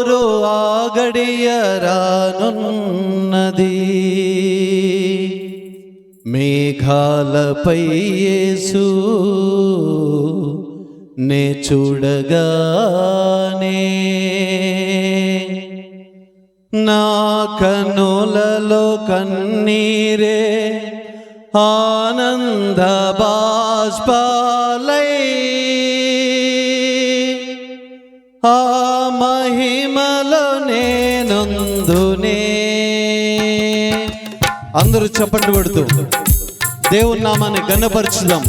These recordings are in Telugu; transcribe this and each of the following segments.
రు ఆగడియ రానున్నది. మేఘాలపై యేసు నే చూడగానే నా కనులలో కన్నీరే ఆనంద బాష్పాలై. ఆ అందరూ చెప్పండి పెడుతూ దేవుని నామాన్ని గన్నపరచుదాం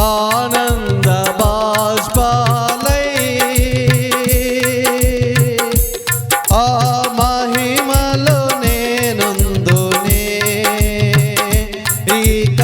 ఆనంద బాష్పాలై. ఆ మహిమలో నేనుందునే. ఇక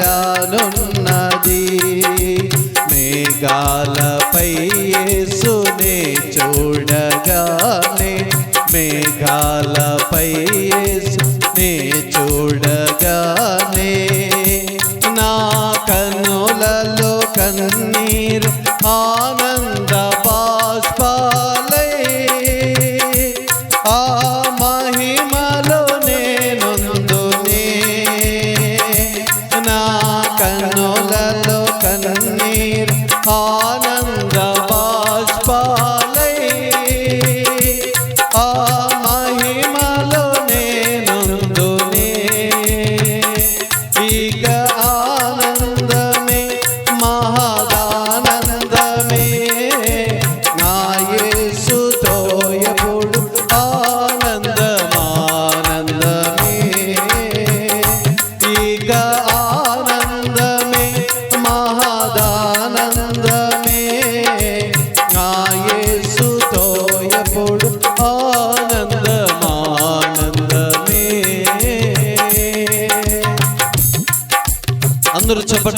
రానున్నది మేఘాలపై సునే చూడగానే మేఘాలపై సునే చూడగా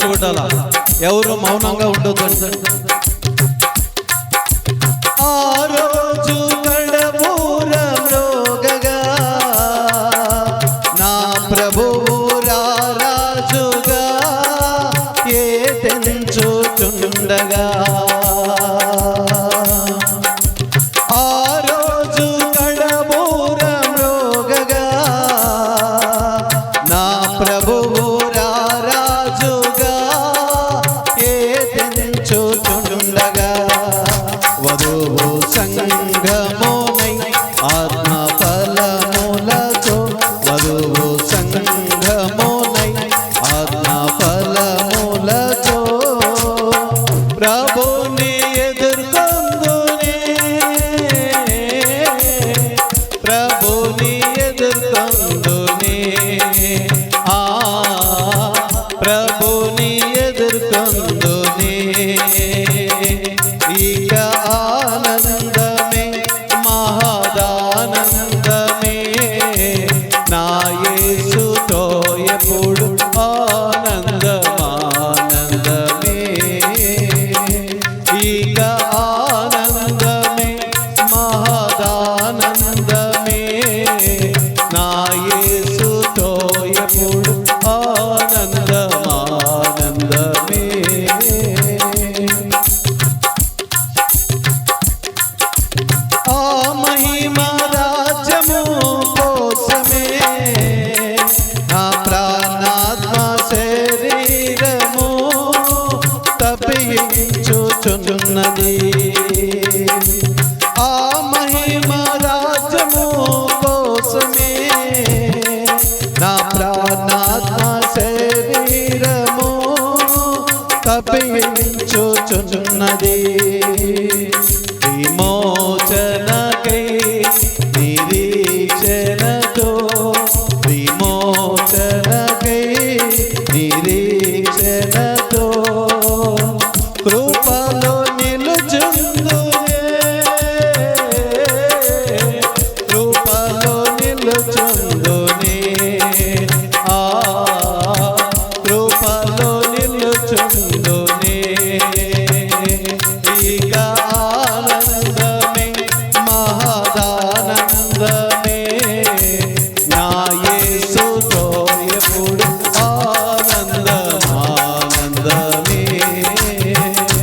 చూడాల? ఎవరు మౌనంగా ఉండొద్దు ఆ రోజు నా ప్రభువు రాజుగా. ఏ తెంచుచుండగా. ప్రభు తప్పించుచున్నది ఆ మహిమ రాజ్యము కోసమే నా ప్రాణాత్మ శరీరము తప్పించుచున్నది.